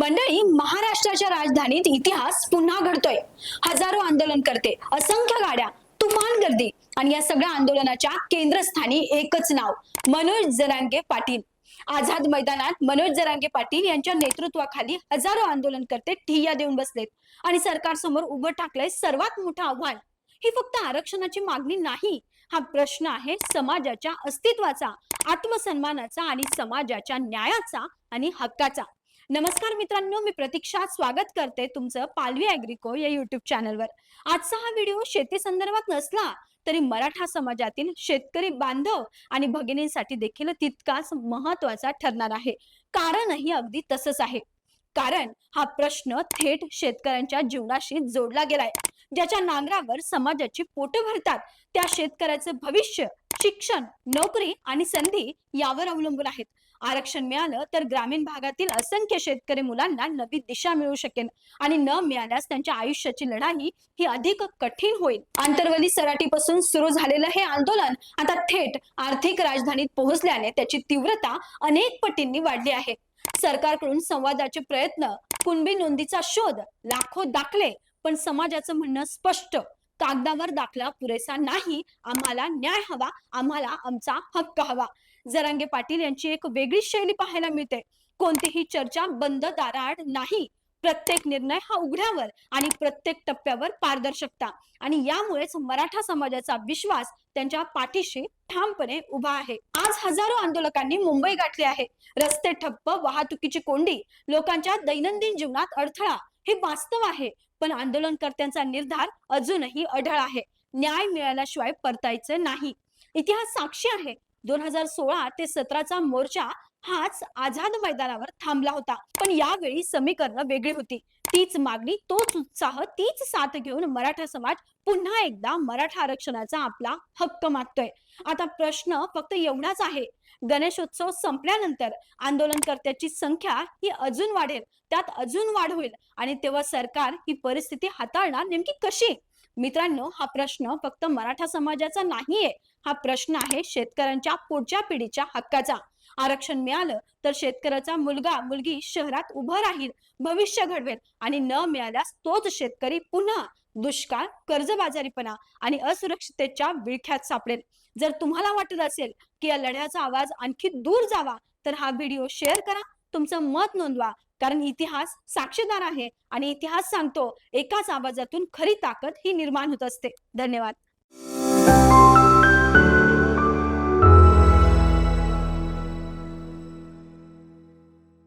मंडळी महाराष्ट्राच्या राजधानीत इतिहास पुन्हा घडतोय. हजारो आंदोलन करते असंख्य गाड्या तुफान गर्दी आणि या सगळ्या आंदोलनाच्या केंद्रस्थानी एकच नाव मनोज जरांगे पाटील. आझाद मैदानात मनोज जरांगे पाटील यांच्या नेतृत्वाखाली हजारो आंदोलनकर्ते ठिय्या देऊन बसलेत. आणि सरकारसमोर उभं टाकलंय सर्वात मोठं आव्हान. ही फक्त आरक्षणाची मागणी नाही हा प्रश्न आहे समाजाच्या अस्तित्वाचा आत्मसन्मानाचा आणि समाजाच्या न्यायाचा आणि हक्काचा. नमस्कार मित्रांनो मी प्रतीक्षा. स्वागत करते तुमचं पालवी अॅग्रिको या युट्यूब चॅनलवर आजचा हा व्हिडिओ शेती संदर्भात नसला तरी मराठा समाजातील शेतकरी बांधव आणि भगिनींसाठी देखील तितकाच महत्त्वाचा ठरणार आहे. कारणही अगदी तसंच आहे. कारण हा प्रश्न थेट शेतकऱ्यांच्या जीवनाशी जोडला गेलाय. ज्याच्या नांगरावर समाजाची पोटं भरतात. त्या शेतकऱ्याचं भविष्य शिक्षण नोकरी आणि संधी यावर अवलंबून आहेत. आरक्षण मिळालं तर ग्रामीण भागातील असंख्य शेतकरी मुलांना नवी दिशा मिळू शकेल आणि न मिळाल्यास त्यांच्या आयुष्याची लढाई ही अधिक कठीण होईल. आंतरवली सराटीपासून सुरू झालेलं हे आंदोलन आता थेट आर्थिक राजधानीत पोहोचल्याने त्याची तीव्रता अनेक पटींनी वाढली आहे. सरकारकडून संवादाचे प्रयत्न कुणबी नोंदीचा शोध लाखो दाखले पण समाजाचं म्हणणं स्पष्ट. कागदावर दाखला पुरेसा नाही आम्हाला न्याय हवा आम्हाला आमचा हक्क हवा. जरांगे पाटील यांची एक वेगळी शैली पाहायला मिळते. कोणतीही चर्चा बंद दाराआड नाही. प्रत्येक निर्णय हा उघड्यावर आणि प्रत्येक टप्प्यावर पारदर्शकता. आणि यामुळेच मराठा समाजाचा विश्वास त्यांच्या पाठीशी ठामपणे उभा आहे. आज हजारो आंदोलकांनी मुंबई गाठली आहे. रस्ते ठप्प वाहतुकीची कोंडी लोकांच्या दैनंदिन जीवनात अडथळा हे वास्तव आहे. पण आंदोलनकर्त्यांचा निर्धार अजूनही अढळ आहे. न्याय मिळाल्याशिवाय परतायचं नाही. इतिहास साक्षी आहे. दोन हजार सोळा ते सतराचा मोर्चा हाच आझाद मैदानावर थांबला होता. पण यावेळी समीकरण वेगळी होती. तीच मागणी तोच उत्साह तीच साथ घेऊन मराठा समाज पुन्हा एकदा मराठा आरक्षणाचा आपला हक्क मागतोय. आता प्रश्न फक्त एवढाच आहे. गणेशोत्सव संपल्यानंतर आंदोलनकर्त्याची संख्या ही अजून वाढेल. त्यात अजून वाढ होईल. आणि तेव्हा सरकार ही परिस्थिती हाताळणार नेमकी कशी? मित्रांनो हा प्रश्न फक्त मराठा समाजाचा नाहीये. हा प्रश्न आहे शेतकऱ्यांच्या पुढच्या पिढीच्या हक्काचा. आरक्षण मिळालं तर शेतकऱ्याचा मुलगा मुलगी शहरात उभं राहील भविष्य घडवेल आणि न मिळाल्यास तोच शेतकरी पुन्हा दुष्काळ कर्जबाजारीपणा आणि असुरक्षिततेच्या विळख्यात सापडेल. जर तुम्हाला वाटत असेल की या लढ्याचा आवाज आणखी दूर जावा तर हा व्हिडिओ शेअर करा तुमचं मत नोंदवा कारण इतिहास साक्षीदार आहे आणि इतिहास सांगतो एकाच आवाजातून खरी ताकद ही निर्माण होत असते. धन्यवाद.